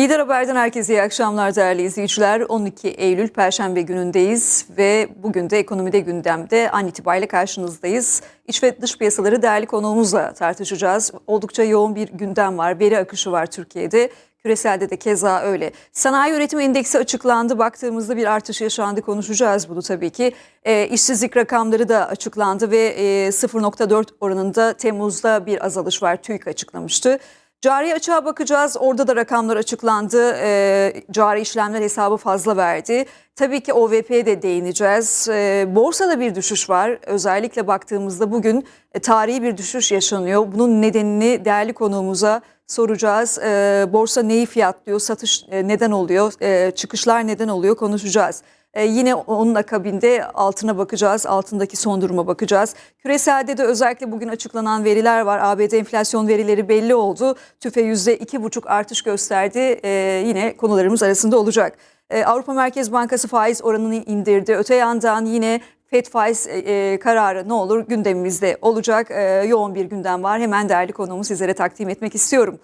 Lider Haber'den herkese iyi akşamlar değerli izleyiciler. 12 Eylül Perşembe günündeyiz ve bugün de ekonomide gündemde an itibariyle karşınızdayız. İç ve dış piyasaları değerli konuğumuzla tartışacağız. Oldukça yoğun bir gündem var, veri akışı var Türkiye'de. Küreselde de keza öyle. Sanayi üretim endeksi açıklandı. Baktığımızda bir artış yaşandı. Konuşacağız bunu tabii ki. E, işsizlik rakamları da açıklandı ve e, 0.4 oranında Temmuz'da bir azalış var. TÜİK açıklamıştı. Cari açığa bakacağız. Orada da rakamlar açıklandı. E, cari işlemler hesabı fazla verdi. Tabii ki OVP'ye de değineceğiz. E, borsada bir düşüş var. Özellikle baktığımızda bugün e, tarihi bir düşüş yaşanıyor. Bunun nedenini değerli konuğumuza soracağız. E, borsa neyi fiyatlıyor? Satış e, neden oluyor? E, çıkışlar neden oluyor? Konuşacağız. Ee, yine onun akabinde altına bakacağız, altındaki son duruma bakacağız. Küreselde de özellikle bugün açıklanan veriler var. ABD enflasyon verileri belli oldu. TÜFE %2,5 artış gösterdi. Ee, yine konularımız arasında olacak. Ee, Avrupa Merkez Bankası faiz oranını indirdi. Öte yandan yine FED faiz e, kararı ne olur gündemimizde olacak. E, yoğun bir gündem var. Hemen değerli konuğumu sizlere takdim etmek istiyorum.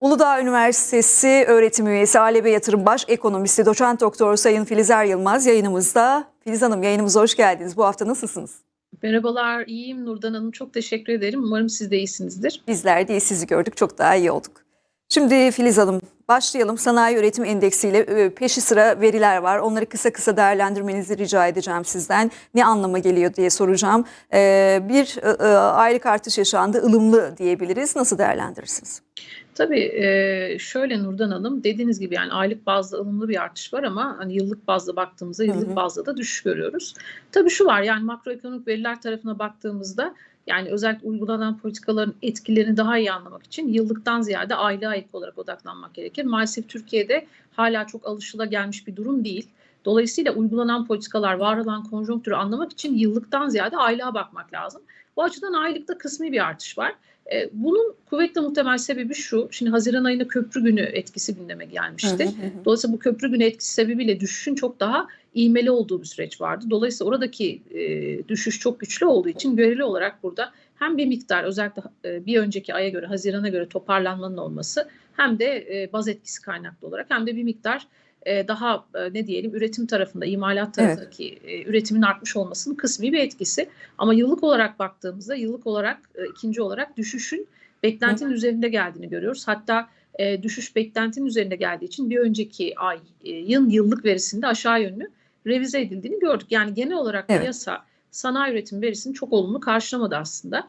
Uludağ Üniversitesi öğretim üyesi ALB Yatırım Baş Ekonomisti Doçent Doktor Sayın Filizer Yılmaz yayınımızda. Filiz Hanım yayınımıza hoş geldiniz. Bu hafta nasılsınız? Merhabalar, iyiyim Nurdan Hanım. Çok teşekkür ederim. Umarım siz de iyisinizdir. Bizler de sizi gördük. Çok daha iyi olduk. Şimdi Filiz Hanım başlayalım. Sanayi üretim endeksiyle e, peşi sıra veriler var. Onları kısa kısa değerlendirmenizi rica edeceğim sizden. Ne anlama geliyor diye soracağım. Ee, bir e, aylık artış yaşandı. ılımlı diyebiliriz. Nasıl değerlendirirsiniz? Tabii şöyle Nurdan Hanım dediğiniz gibi yani aylık bazda ılımlı bir artış var ama hani yıllık bazda baktığımızda yıllık hı hı. bazda da düşüş görüyoruz. Tabii şu var yani makroekonomik veriler tarafına baktığımızda yani özellikle uygulanan politikaların etkilerini daha iyi anlamak için yıllıktan ziyade aylığa ek olarak odaklanmak gerekir. Maalesef Türkiye'de hala çok alışılagelmiş bir durum değil. Dolayısıyla uygulanan politikalar, var olan konjonktürü anlamak için yıllıktan ziyade aylığa bakmak lazım. Bu açıdan aylıkta kısmi bir artış var. E, bunun kuvvetle muhtemel sebebi şu. Şimdi Haziran ayında köprü günü etkisi gündeme gelmişti. Dolayısıyla bu köprü günü etkisi sebebiyle düşüşün çok daha iğmeli olduğu bir süreç vardı. Dolayısıyla oradaki e, düşüş çok güçlü olduğu için göreli olarak burada hem bir miktar özellikle e, bir önceki aya göre Haziran'a göre toparlanmanın olması hem de e, baz etkisi kaynaklı olarak hem de bir miktar e, daha e, ne diyelim üretim tarafında, imalat tarafındaki evet. üretimin artmış olmasının kısmi bir etkisi. Ama yıllık olarak baktığımızda yıllık olarak ikinci olarak düşüşün beklentinin Hı. üzerinde geldiğini görüyoruz. Hatta düşüş beklentinin üzerinde geldiği için bir önceki ayın yıllık verisinde aşağı yönlü revize edildiğini gördük. Yani genel olarak evet. piyasa sanayi üretim verisini çok olumlu karşılamadı aslında.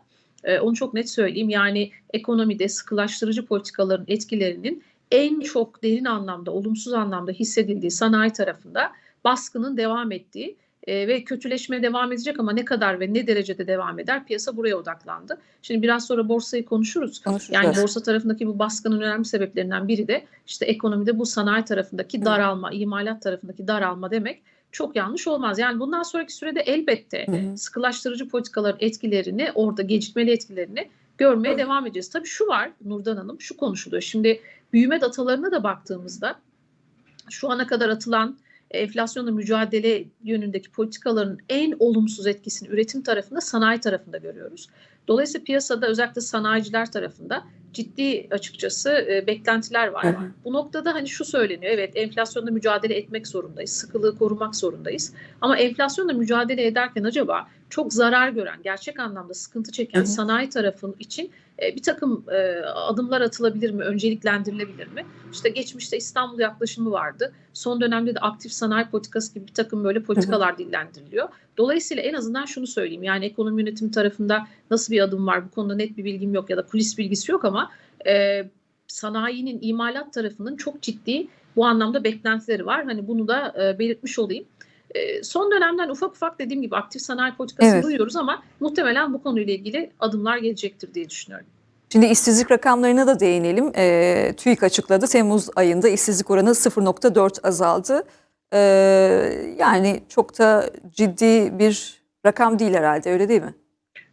Onu çok net söyleyeyim. Yani ekonomide sıkılaştırıcı politikaların etkilerinin en çok derin anlamda, olumsuz anlamda hissedildiği sanayi tarafında baskının devam ettiği e, ve kötüleşmeye devam edecek ama ne kadar ve ne derecede devam eder piyasa buraya odaklandı. Şimdi biraz sonra borsayı konuşuruz. Yani borsa tarafındaki bu baskının önemli sebeplerinden biri de işte ekonomide bu sanayi tarafındaki daralma, imalat tarafındaki daralma demek çok yanlış olmaz. Yani bundan sonraki sürede elbette hı sıkılaştırıcı politikaların etkilerini, orada gecikmeli etkilerini görmeye hı. devam edeceğiz. Tabii şu var Nurdan Hanım, şu konuşuluyor. Şimdi büyüme datalarına da baktığımızda şu ana kadar atılan enflasyonla mücadele yönündeki politikaların en olumsuz etkisini üretim tarafında, sanayi tarafında görüyoruz. Dolayısıyla piyasada özellikle sanayiciler tarafında ciddi açıkçası e, beklentiler var. Hı hı. Bu noktada hani şu söyleniyor. Evet enflasyonla mücadele etmek zorundayız. Sıkılığı korumak zorundayız. Ama enflasyonla mücadele ederken acaba çok zarar gören, gerçek anlamda sıkıntı çeken hı hı. sanayi tarafının için e, bir takım e, adımlar atılabilir mi, önceliklendirilebilir mi? İşte geçmişte İstanbul yaklaşımı vardı. Son dönemde de aktif sanayi politikası gibi bir takım böyle politikalar hı hı. dillendiriliyor. Dolayısıyla en azından şunu söyleyeyim. Yani ekonomi yönetimi tarafında nasıl bir adım var? Bu konuda net bir bilgim yok ya da kulis bilgisi yok ama e, sanayinin imalat tarafının çok ciddi bu anlamda beklentileri var. Hani bunu da e, belirtmiş olayım. E, son dönemden ufak ufak dediğim gibi aktif sanayi politikası evet. duyuyoruz ama muhtemelen bu konuyla ilgili adımlar gelecektir diye düşünüyorum. Şimdi işsizlik rakamlarına da değinelim. E, TÜİK açıkladı. Temmuz ayında işsizlik oranı 0.4 azaldı. E, yani çok da ciddi bir rakam değil herhalde öyle değil mi?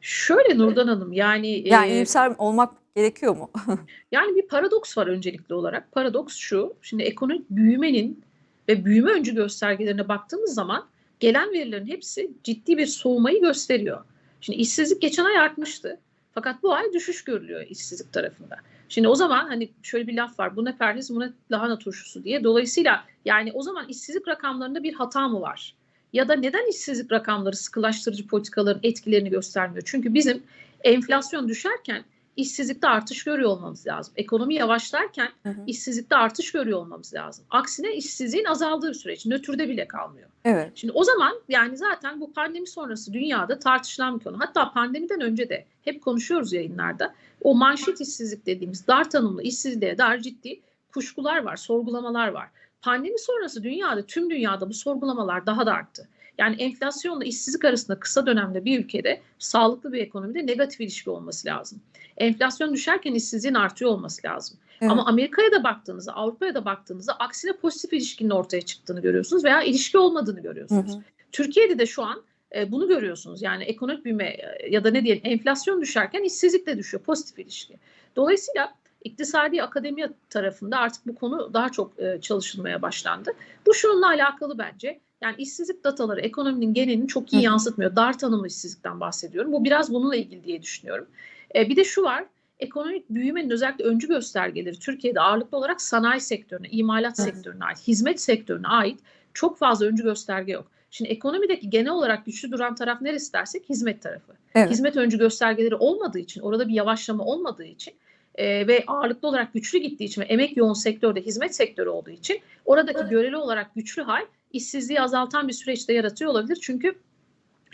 Şöyle Nurdan Hanım yani... Yani e, iyimser olmak gerekiyor mu? yani bir paradoks var öncelikli olarak. Paradoks şu, şimdi ekonomik büyümenin ve büyüme öncü göstergelerine baktığımız zaman gelen verilerin hepsi ciddi bir soğumayı gösteriyor. Şimdi işsizlik geçen ay artmıştı. Fakat bu ay düşüş görülüyor işsizlik tarafında. Şimdi o zaman hani şöyle bir laf var. Bu ne perhiz bu ne lahana turşusu diye. Dolayısıyla yani o zaman işsizlik rakamlarında bir hata mı var? Ya da neden işsizlik rakamları sıkılaştırıcı politikaların etkilerini göstermiyor? Çünkü bizim enflasyon düşerken işsizlikte artış görüyor olmamız lazım. Ekonomi yavaşlarken Hı hı. işsizlikte artış görüyor olmamız lazım. Aksine işsizliğin azaldığı bir süreç. Nötrde bile kalmıyor. Evet. Şimdi o zaman yani zaten bu pandemi sonrası dünyada tartışılan bir konu. Hatta pandemiden önce de hep konuşuyoruz yayınlarda. O manşet işsizlik dediğimiz dar tanımlı işsizliğe dair ciddi kuşkular var, sorgulamalar var. Pandemi sonrası dünyada, tüm dünyada bu sorgulamalar daha da arttı. Yani enflasyonla işsizlik arasında kısa dönemde bir ülkede sağlıklı bir ekonomide negatif ilişki olması lazım. Enflasyon düşerken işsizliğin artıyor olması lazım. Evet. Ama Amerika'ya da baktığınızda, Avrupa'ya da baktığınızda aksine pozitif ilişkinin ortaya çıktığını görüyorsunuz veya ilişki olmadığını Hı görüyorsunuz. hı. Türkiye'de de şu an e, bunu görüyorsunuz. Yani ekonomik büyüme e, ya da ne diyelim enflasyon düşerken işsizlik de düşüyor. Pozitif ilişki. Dolayısıyla iktisadi akademi tarafında artık bu konu daha çok e, çalışılmaya başlandı. Bu şununla alakalı bence. Yani işsizlik dataları ekonominin genelini çok iyi Hı hı. yansıtmıyor. Dar tanımlı işsizlikten bahsediyorum. Bu biraz bununla ilgili diye düşünüyorum. E, bir de şu var. Ekonomik büyümenin özellikle öncü göstergeleri Türkiye'de ağırlıklı olarak sanayi sektörüne, imalat sektörüne ait, hizmet sektörüne ait çok fazla öncü gösterge yok. Şimdi ekonomideki genel olarak güçlü duran taraf neresi dersek hizmet tarafı. Evet. Hizmet öncü göstergeleri olmadığı için, orada bir yavaşlama olmadığı için e, ve ağırlıklı olarak güçlü gittiği için ve emek yoğun sektörde hizmet sektörü olduğu için oradaki göreli olarak güçlü hal işsizliği azaltan bir süreçte yaratıyor olabilir. Çünkü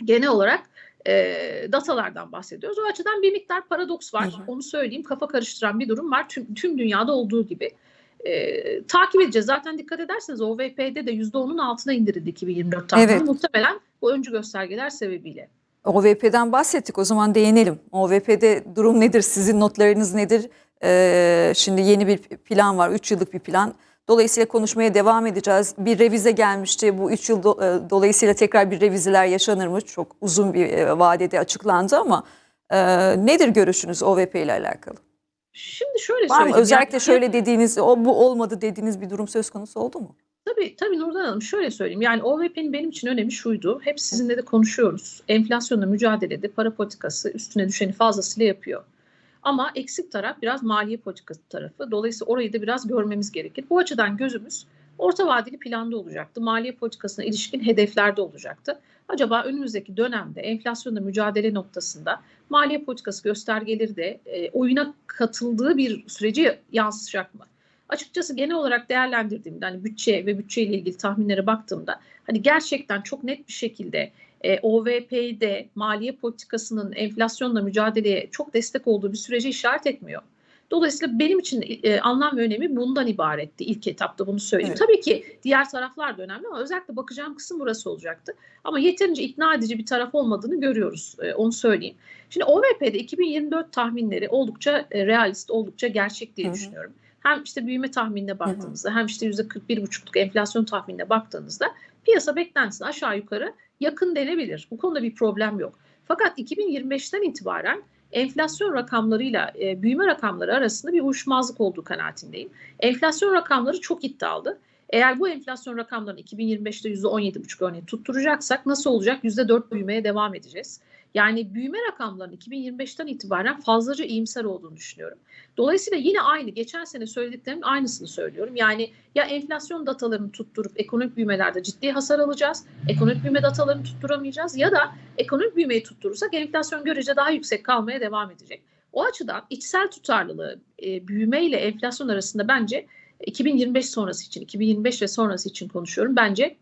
genel olarak e, datalardan bahsediyoruz. O açıdan bir miktar paradoks var. Hı hı. Onu söyleyeyim. Kafa karıştıran bir durum var. Tüm, tüm dünyada olduğu gibi. E, takip edeceğiz. Zaten dikkat ederseniz OVP'de de %10'un altına indirildi 2024 tahmini. Evet. Muhtemelen bu öncü göstergeler sebebiyle. OVP'den bahsettik. O zaman değinelim. OVP'de durum nedir? Sizin notlarınız nedir? Ee, şimdi yeni bir plan var. 3 yıllık bir plan. Dolayısıyla konuşmaya devam edeceğiz. Bir revize gelmişti. Bu 3 yıl do- e, dolayısıyla tekrar bir revizeler yaşanır mı? Çok uzun bir e, vadede açıklandı ama e, nedir görüşünüz OVP ile alakalı? Şimdi şöyle Var mı? Özellikle Yani- şöyle dediğiniz, o bu olmadı dediğiniz bir durum söz konusu oldu mu? Tabii tabii Nurdan Hanım şöyle söyleyeyim. Yani OVP'nin benim için önemi şuydu. Hep sizinle de konuşuyoruz. Enflasyonla mücadelede para politikası üstüne düşeni fazlasıyla yapıyor. Ama eksik taraf biraz maliye politikası tarafı. Dolayısıyla orayı da biraz görmemiz gerekir. Bu açıdan gözümüz orta vadeli planda olacaktı. Maliye politikasına ilişkin hedeflerde olacaktı. Acaba önümüzdeki dönemde enflasyonla mücadele noktasında maliye politikası göstergeleri de e, oyuna katıldığı bir süreci yansıtacak mı? açıkçası genel olarak değerlendirdiğimde hani bütçe ve bütçeyle ilgili tahminlere baktığımda hani gerçekten çok net bir şekilde e, OVP'de maliye politikasının enflasyonla mücadeleye çok destek olduğu bir sürece işaret etmiyor. Dolayısıyla benim için e, anlam ve önemi bundan ibaretti ilk etapta bunu söyleyeyim. Evet. Tabii ki diğer taraflar da önemli ama özellikle bakacağım kısım burası olacaktı. Ama yeterince ikna edici bir taraf olmadığını görüyoruz e, onu söyleyeyim. Şimdi OVP'de 2024 tahminleri oldukça e, realist, oldukça gerçek diye Hı hı. düşünüyorum hem işte büyüme tahminine baktığınızda hem işte %41,5'luk enflasyon tahminine baktığınızda piyasa beklentisine aşağı yukarı yakın denebilir. Bu konuda bir problem yok. Fakat 2025'ten itibaren enflasyon rakamlarıyla e, büyüme rakamları arasında bir uyuşmazlık olduğu kanaatindeyim. Enflasyon rakamları çok iddialı. Eğer bu enflasyon rakamlarını 2025'te %17,5 örneğin tutturacaksak nasıl olacak? %4 büyümeye devam edeceğiz. Yani büyüme rakamlarının 2025'ten itibaren fazlaca iyimser olduğunu düşünüyorum. Dolayısıyla yine aynı geçen sene söylediklerimin aynısını söylüyorum. Yani ya enflasyon datalarını tutturup ekonomik büyümelerde ciddi hasar alacağız. Ekonomik büyüme datalarını tutturamayacağız ya da ekonomik büyümeyi tutturursak enflasyon görece daha yüksek kalmaya devam edecek. O açıdan içsel tutarlılığı e, büyüme ile enflasyon arasında bence 2025 sonrası için, 2025 ve sonrası için konuşuyorum. Bence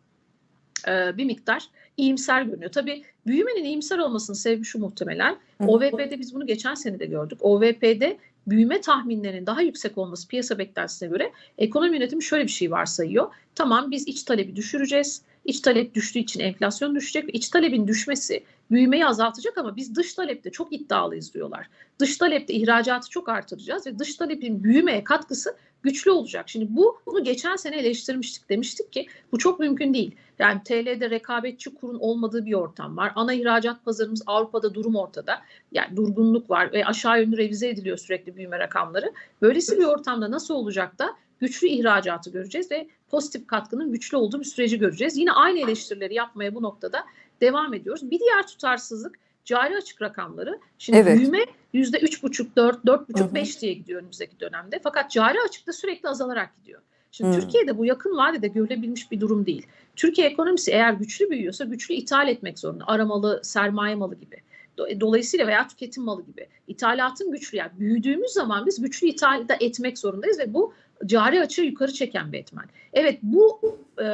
e, bir miktar iyimser görünüyor. Tabii büyümenin iyimser olmasının sebebi şu muhtemelen. OVP'de biz bunu geçen sene de gördük. OVP'de büyüme tahminlerinin daha yüksek olması piyasa beklentisine göre ekonomi yönetimi şöyle bir şey varsayıyor. Tamam biz iç talebi düşüreceğiz. İç talep düştüğü için enflasyon düşecek ve iç talebin düşmesi büyümeyi azaltacak ama biz dış talepte çok iddialıyız diyorlar. Dış talepte ihracatı çok artıracağız ve dış talebin büyümeye katkısı güçlü olacak. Şimdi bu bunu geçen sene eleştirmiştik. Demiştik ki bu çok mümkün değil. Yani TL'de rekabetçi kurun olmadığı bir ortam var. Ana ihracat pazarımız Avrupa'da durum ortada. Yani durgunluk var ve aşağı yönlü revize ediliyor sürekli büyüme rakamları. Böylesi bir ortamda nasıl olacak da güçlü ihracatı göreceğiz ve pozitif katkının güçlü olduğu bir süreci göreceğiz. Yine aynı eleştirileri yapmaya bu noktada devam ediyoruz. Bir diğer tutarsızlık cari açık rakamları. Şimdi Evet. büyüme %3,5, 4, 4,5, Hı hı. 5 diye gidiyor önümüzdeki dönemde. Fakat cari açık da sürekli azalarak gidiyor. Şimdi Hı. Türkiye'de bu yakın vadede görülebilmiş bir durum değil. Türkiye ekonomisi eğer güçlü büyüyorsa güçlü ithal etmek zorunda. Aramalı, sermaye malı gibi. Do- Dolayısıyla veya tüketim malı gibi. İthalatın güçlü yani büyüdüğümüz zaman biz güçlü ithal de etmek zorundayız ve bu cari açığı yukarı çeken bir etmen. Evet bu e,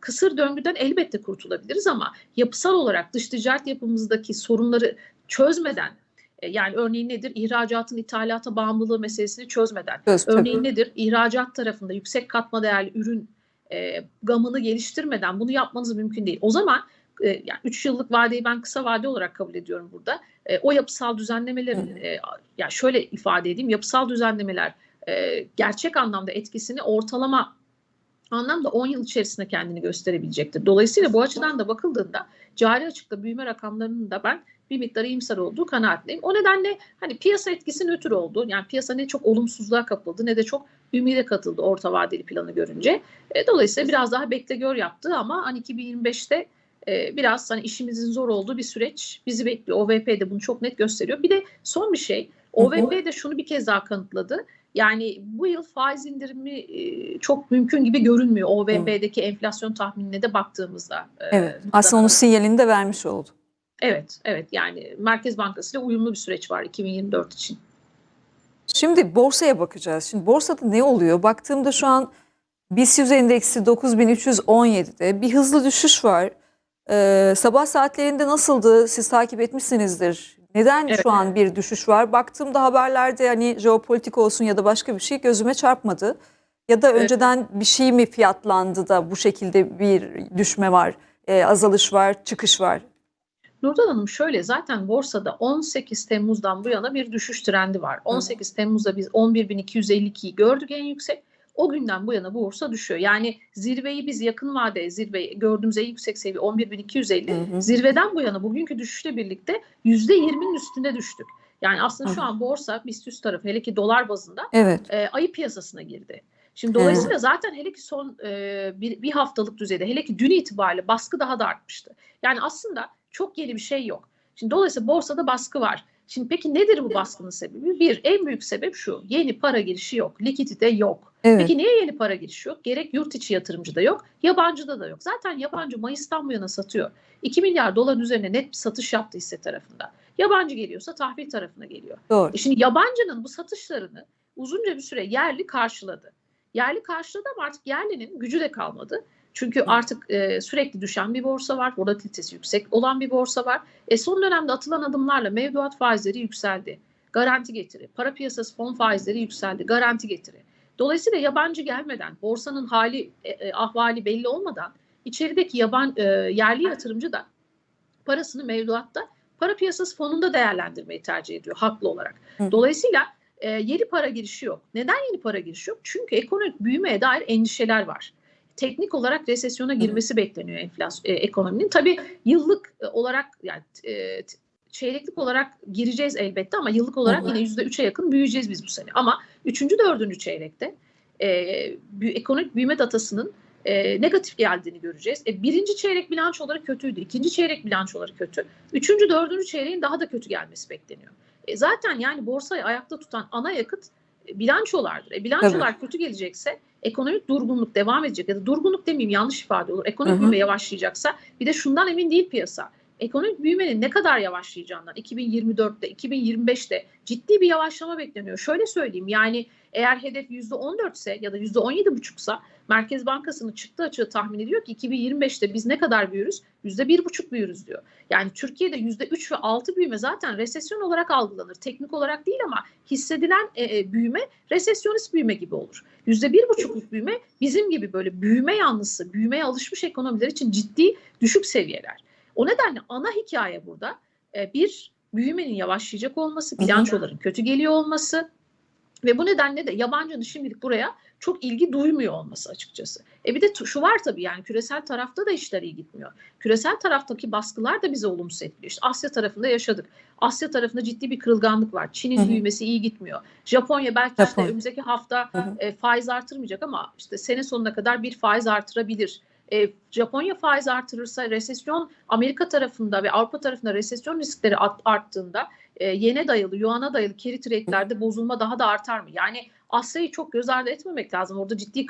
kısır döngüden elbette kurtulabiliriz ama yapısal olarak dış ticaret yapımızdaki sorunları çözmeden e, yani örneğin nedir? İhracatın ithalata bağımlılığı meselesini çözmeden. Tabii. Örneğin nedir? İhracat tarafında yüksek katma değerli ürün e, gamını geliştirmeden bunu yapmanız mümkün değil. O zaman e, yani 3 yıllık vadeyi ben kısa vade olarak kabul ediyorum burada. E, o yapısal düzenlemelerin e, yani şöyle ifade edeyim yapısal düzenlemeler e, gerçek anlamda etkisini ortalama anlamda 10 yıl içerisinde kendini gösterebilecektir. Dolayısıyla bu açıdan da bakıldığında cari açıkta büyüme rakamlarının da ben bir miktar iyimser olduğu kanaatliyim. O nedenle hani piyasa etkisi nötr oldu. Yani piyasa ne çok olumsuzluğa kapıldı ne de çok ümide katıldı orta vadeli planı görünce. E, dolayısıyla biraz daha bekle gör yaptı ama hani 2025'te e, biraz hani işimizin zor olduğu bir süreç bizi bekliyor. OVP de bunu çok net gösteriyor. Bir de son bir şey OVP de şunu bir kez daha kanıtladı. Yani bu yıl faiz indirimi e, çok mümkün gibi görünmüyor OVP'deki enflasyon tahminine de baktığımızda. e, Evet. Nurdan Aslında onun sinyalini de vermiş oldu. Evet, evet yani Merkez Bankası ile uyumlu bir süreç var 2024 için. Şimdi borsaya bakacağız. Şimdi borsada ne oluyor? Baktığımda şu an BIST 100 endeksi 9317'de bir hızlı düşüş var. Ee, sabah saatlerinde nasıldı? Siz takip etmişsinizdir. Neden Evet. şu an bir düşüş var? Baktığımda haberlerde hani jeopolitik olsun ya da başka bir şey gözüme çarpmadı. Ya da Evet. önceden bir şey mi fiyatlandı da bu şekilde bir düşme var, e, azalış var, çıkış var? Nurdan Hanım şöyle zaten borsada 18 Temmuz'dan bu yana bir düşüş trendi var. 18 Temmuz'da biz 11.252'yi gördük en yüksek. O günden bu yana borsa düşüyor. Yani zirveyi biz yakın vade zirve gördüğümüz en yüksek seviye 11.250. Hı hı. Zirveden bu yana bugünkü düşüşle birlikte %20'nin üstünde düştük. Yani aslında şu Hı. an borsa BIST 100 tarafı hele ki dolar bazında Evet. e, ayı piyasasına girdi. Şimdi dolayısıyla zaten hele ki son e, bir, bir haftalık düzeyde hele ki dün itibariyle baskı daha da artmıştı. Yani aslında çok yeni bir şey yok. Şimdi dolayısıyla borsada baskı var. Şimdi peki nedir bu baskının sebebi? Bir, en büyük sebep şu. Yeni para girişi yok. Likidite yok. Evet. Peki niye yeni para girişi yok? Gerek yurt içi yatırımcıda yok, yabancıda da yok. Zaten yabancı Mayıs'tan bu yana satıyor. 2 milyar doların üzerine net bir satış yaptı hisse tarafında. Yabancı geliyorsa tahvil tarafına geliyor. Doğru. E şimdi yabancının bu satışlarını uzunca bir süre yerli karşıladı. Yerli karşıladı ama artık yerlinin gücü de kalmadı. Çünkü artık e, sürekli düşen bir borsa var, volatilitesi yüksek olan bir borsa var. E, son dönemde atılan adımlarla mevduat faizleri yükseldi. Garanti getiri, para piyasası fon faizleri yükseldi, garanti getiri. Dolayısıyla yabancı gelmeden, borsanın hali, e, e, ahvali belli olmadan içerideki yaban e, yerli yatırımcı da parasını mevduatta para piyasası fonunda değerlendirmeyi tercih ediyor haklı olarak. Dolayısıyla e, yeni para girişi yok. Neden yeni para girişi yok? Çünkü ekonomik büyümeye dair endişeler var. Teknik olarak resesyona girmesi bekleniyor enflasyon e, ekonominin. Tabii yıllık e, olarak yani e, çeyreklik olarak gireceğiz elbette ama yıllık olarak yine yüzde üçe yakın büyüyeceğiz biz bu sene. Ama üçüncü dördüncü çeyrekte e, ekonomik büyüme datasının e, negatif geldiğini göreceğiz. E, birinci çeyrek bilançoları kötüydü. ikinci çeyrek bilançoları kötü. Üçüncü, dördüncü çeyreğin daha da kötü gelmesi bekleniyor. E, zaten yani borsayı ayakta tutan ana yakıt e, bilançolardır. E, bilançolar kötü gelecekse ekonomik durgunluk devam edecek ya da durgunluk demeyeyim yanlış ifade olur. Ekonomik büyüme yavaşlayacaksa bir de şundan emin değil piyasa. Ekonomik büyümenin ne kadar yavaşlayacağından 2024'te, 2025'te ciddi bir yavaşlama bekleniyor. Şöyle söyleyeyim yani eğer hedef %14 ise ya da %17,5'sa Merkez Bankası'nın çıktı açığı tahmin ediyor ki 2025'te biz ne kadar büyürüz? %1,5 büyürüz diyor. Yani Türkiye'de %3 ve 6 büyüme zaten resesyon olarak algılanır. Teknik olarak değil ama hissedilen e, e, büyüme resesyonist büyüme gibi olur. %1,5'luk büyüme bizim gibi böyle büyüme yanlısı, büyümeye alışmış ekonomiler için ciddi düşük seviyeler. O nedenle ana hikaye burada e, bir büyümenin yavaşlayacak olması, bilançoların kötü geliyor olması ve bu nedenle de yabancının şimdilik buraya çok ilgi duymuyor olması açıkçası. E bir de şu var tabii yani küresel tarafta da işler iyi gitmiyor. Küresel taraftaki baskılar da bizi olumsuz etkiliyor. İşte Asya tarafında yaşadık. Asya tarafında ciddi bir kırılganlık var. Çin'in büyümesi iyi gitmiyor. Japonya belki işte Japonya. önümüzdeki hafta Hı hı. e, faiz artırmayacak ama işte sene sonuna kadar bir faiz artırabilir. E, Japonya faiz artırırsa resesyon Amerika tarafında ve Avrupa tarafında resesyon riskleri art- arttığında e, yene dayalı, yuana dayalı carry trade'lerde bozulma daha da artar mı? Yani Asya'yı çok göz ardı etmemek lazım. Orada ciddi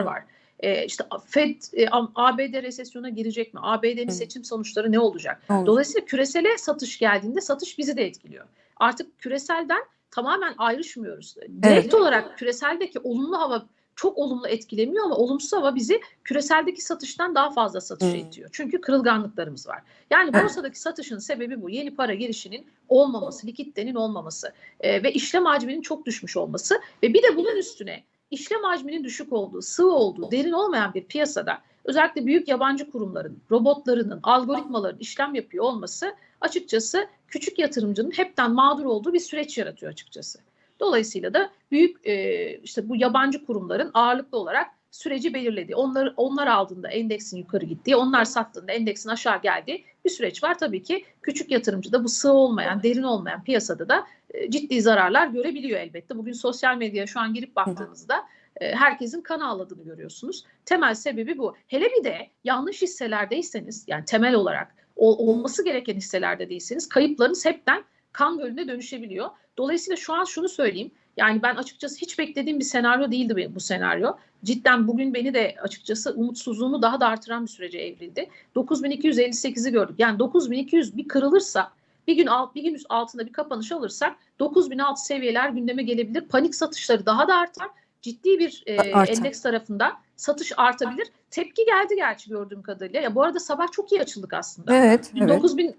hı. var. E, işte Fed, e, ABD resesyona girecek mi? ABD'nin seçim sonuçları ne olacak? Dolayısıyla küresele satış geldiğinde satış bizi de etkiliyor. Artık küreselden tamamen ayrışmıyoruz. Direkt olarak küreseldeki olumlu hava çok olumlu etkilemiyor ama olumsuz hava bizi küreseldeki satıştan daha fazla satışa Hmm. itiyor. Çünkü kırılganlıklarımız var. Yani borsadaki satışın sebebi bu. Yeni para girişinin olmaması, likiditenin olmaması e, ve işlem hacminin çok düşmüş olması ve bir de bunun üstüne işlem hacminin düşük olduğu, sığ olduğu, derin olmayan bir piyasada özellikle büyük yabancı kurumların, robotlarının, algoritmaların işlem yapıyor olması açıkçası küçük yatırımcının hepten mağdur olduğu bir süreç yaratıyor açıkçası. Dolayısıyla da büyük e, işte bu yabancı kurumların ağırlıklı olarak süreci belirlediği, onlar onlar aldığında endeksin yukarı gittiği, onlar sattığında endeksin aşağı geldiği bir süreç var. Tabii ki küçük yatırımcı da bu sığ olmayan, derin olmayan piyasada da e, ciddi zararlar görebiliyor elbette. Bugün sosyal medyaya şu an girip baktığınızda e, herkesin kan ağladığını görüyorsunuz. Temel sebebi bu. Hele bir de yanlış hisselerdeyseniz yani temel olarak ol- olması gereken hisselerde değilseniz kayıplarınız hepten kan gölüne dönüşebiliyor. Dolayısıyla şu an şunu söyleyeyim. Yani ben açıkçası hiç beklediğim bir senaryo değildi bu senaryo. Cidden bugün beni de açıkçası umutsuzluğumu daha da artıran bir sürece evrildi. 9258'i gördük. Yani 9200 bir kırılırsa bir gün alt, bir gün üst altında bir kapanış alırsak 9006 seviyeler gündeme gelebilir. Panik satışları daha da artar. Ciddi bir e, endeks tarafından satış artabilir. Tepki geldi gerçi gördüğüm kadarıyla. Ya bu arada sabah çok iyi açıldık aslında. Evet. evet. 9000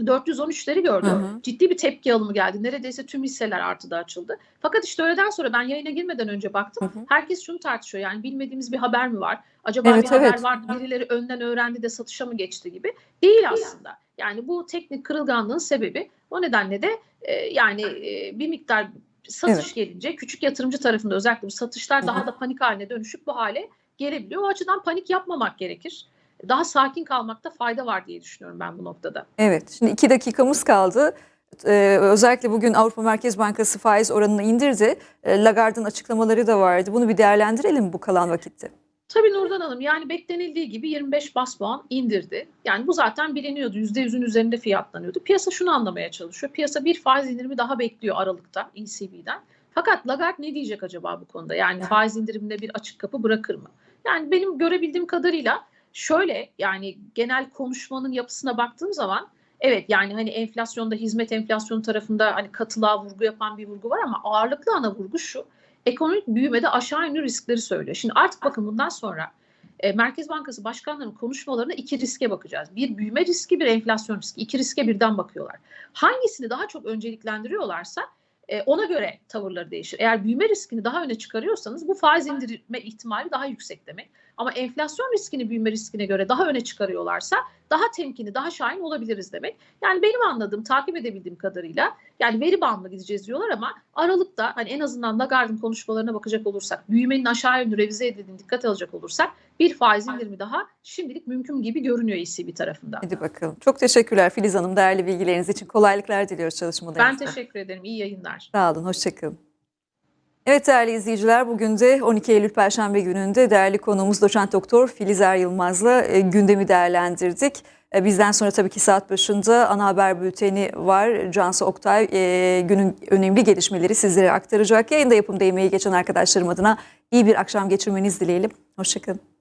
413'leri gördü. Hı hı. Ciddi bir tepki alımı geldi. Neredeyse tüm hisseler artıda açıldı. Fakat işte öğleden sonra ben yayına girmeden önce baktım. Hı hı. Herkes şunu tartışıyor. Yani bilmediğimiz bir haber mi var? Acaba evet, bir haber evet. var birileri önden öğrendi de satışa mı geçti gibi. Değil aslında. Yani bu teknik kırılganlığın sebebi. O nedenle de e, yani e, bir miktar satış evet. gelince küçük yatırımcı tarafında özellikle bu satışlar hı hı. daha da panik haline dönüşüp bu hale gelebiliyor. O açıdan panik yapmamak gerekir. Daha sakin kalmakta fayda var diye düşünüyorum ben bu noktada. Evet, şimdi iki dakikamız kaldı. Ee, özellikle bugün Avrupa Merkez Bankası faiz oranını indirdi. Ee, Lagarde'ın açıklamaları da vardı. Bunu bir değerlendirelim bu kalan vakitte? Tabii Nurdan Hanım yani beklenildiği gibi 25 bas puan indirdi. Yani bu zaten biliniyordu. %100'ün üzerinde fiyatlanıyordu. Piyasa şunu anlamaya çalışıyor. Piyasa bir faiz indirimi daha bekliyor Aralık'ta ECB'den. Fakat Lagarde ne diyecek acaba bu konuda? Yani faiz indiriminde bir açık kapı bırakır mı? Yani benim görebildiğim kadarıyla şöyle yani genel konuşmanın yapısına baktığım zaman evet yani hani enflasyonda hizmet enflasyonu tarafında hani katılığa vurgu yapan bir vurgu var ama ağırlıklı ana vurgu şu ekonomik büyümede aşağı yönlü riskleri söylüyor. Şimdi artık bakın bundan sonra e, Merkez Bankası başkanlarının konuşmalarına iki riske bakacağız. Bir büyüme riski, bir enflasyon riski. İki riske birden bakıyorlar. Hangisini daha çok önceliklendiriyorlarsa e, ona göre tavırları değişir. Eğer büyüme riskini daha öne çıkarıyorsanız bu faiz indirme ihtimali daha yüksek demek. Ama enflasyon riskini büyüme riskine göre daha öne çıkarıyorlarsa daha temkinli, daha şahin olabiliriz demek. Yani benim anladığım, takip edebildiğim kadarıyla yani veri bandına gideceğiz diyorlar ama Aralık'ta hani en azından Lagarde'ın konuşmalarına bakacak olursak, büyümenin aşağı yönlü revize edildiğini dikkat alacak olursak bir faiz indirimi daha şimdilik mümkün gibi görünüyor ECB tarafından. Hadi bakalım. Çok teşekkürler Filiz Hanım değerli bilgileriniz için. Kolaylıklar diliyoruz çalışmalarınızda. Ben teşekkür ederim. İyi yayınlar. Sağ olun, hoşçakalın. Evet değerli izleyiciler, bugün de 12 Eylül Perşembe gününde değerli konuğumuz doçent doktor Filiz Er Yılmaz'la e, gündemi değerlendirdik. E, bizden sonra tabii ki saat başında ana haber bülteni var. Cansu Oktay e, günün önemli gelişmeleri sizlere aktaracak. Yayında yapımda emeği geçen arkadaşlarım adına iyi bir akşam geçirmenizi dileyelim. Hoşçakalın.